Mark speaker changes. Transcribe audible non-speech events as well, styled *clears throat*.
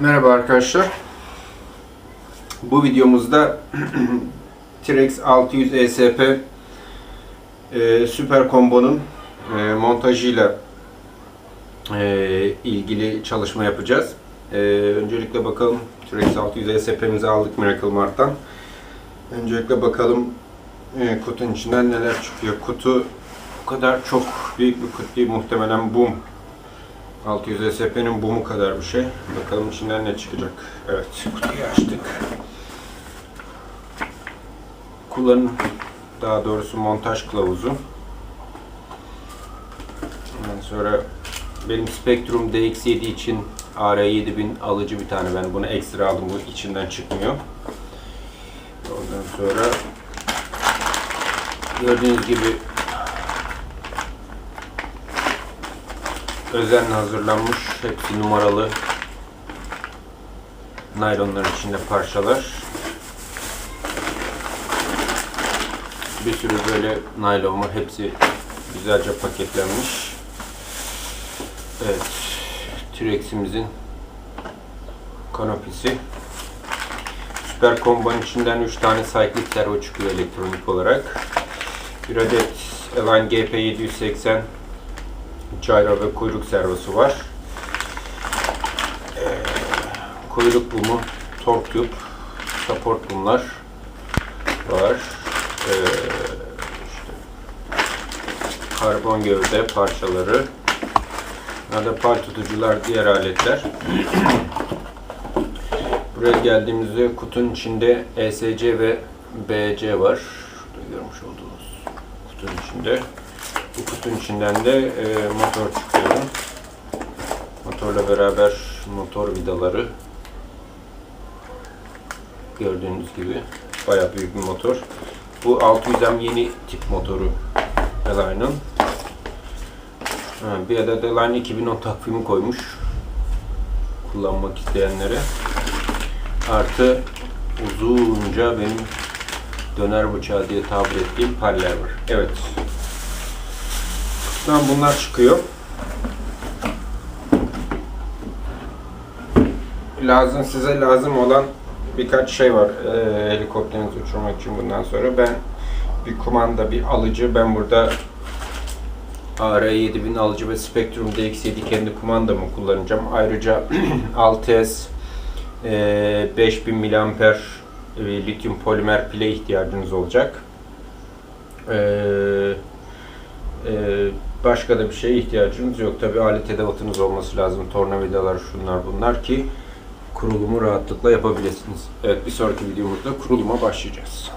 Speaker 1: Merhaba arkadaşlar. Bu videomuzda *clears throat* T-Rex 600 ESP e, Süper Combo'nun e, montajıyla e, ilgili çalışma yapacağız. E, öncelikle bakalım T-Rex 600 ESP'mizi aldık Miracle Mart'tan. Öncelikle bakalım e, kutunun içinden neler çıkıyor. Kutu o kadar çok büyük bir kutu değil. Muhtemelen bu 600 SP'nin bumu kadar bir şey. Bakalım içinden ne çıkacak. Evet, kutuyu açtık. Kullanım, daha doğrusu montaj kılavuzu. Ondan sonra benim Spectrum DX7 için AR7000 alıcı bir tane. Ben bunu ekstra aldım. Bu içinden çıkmıyor. Ondan sonra gördüğünüz gibi özenle hazırlanmış hepsi numaralı naylonların içinde parçalar. Bir sürü böyle naylon var. Hepsi güzelce paketlenmiş. Evet. T-Rex'imizin kanopisi. Süper Combo'nun içinden 3 tane cyclic servo çıkıyor elektronik olarak. Bir adet Elan GP780 gyro ve kuyruk servosu var. Ee, kuyruk bumu, tork tube, support bumlar var. Ee, işte karbon gövde parçaları. Bunlar da pal tutucular, diğer aletler. *clears throat* Buraya geldiğimizde kutunun içinde ESC ve BC var. Şurada görmüş olduğunuz kutunun içinde. Bu kutunun içinden de e, motor çıkıyor. Motorla beraber motor vidaları. Gördüğünüz gibi bayağı büyük bir motor. Bu 600M yeni tip motoru Eline'ın. Ha, Bir adet Eline 2010 takvimi koymuş. Kullanmak isteyenlere. Artı uzunca benim döner bıçağı diye tabir ettiğim paller var. Evet. Kutudan bunlar çıkıyor. Lazım size lazım olan birkaç şey var ee, helikopterinizi uçurmak için bundan sonra. Ben bir kumanda, bir alıcı. Ben burada AR7000 alıcı ve Spectrum DX7 kendi kumandamı kullanacağım. Ayrıca *clears throat* 6S e, 5000 mAh e, lityum polimer pile ihtiyacınız olacak. Eee ee, başka da bir şeye ihtiyacınız yok. Tabi alet edevatınız olması lazım. Tornavidalar, şunlar bunlar ki kurulumu rahatlıkla yapabilirsiniz. Evet bir sonraki videomuzda kuruluma başlayacağız.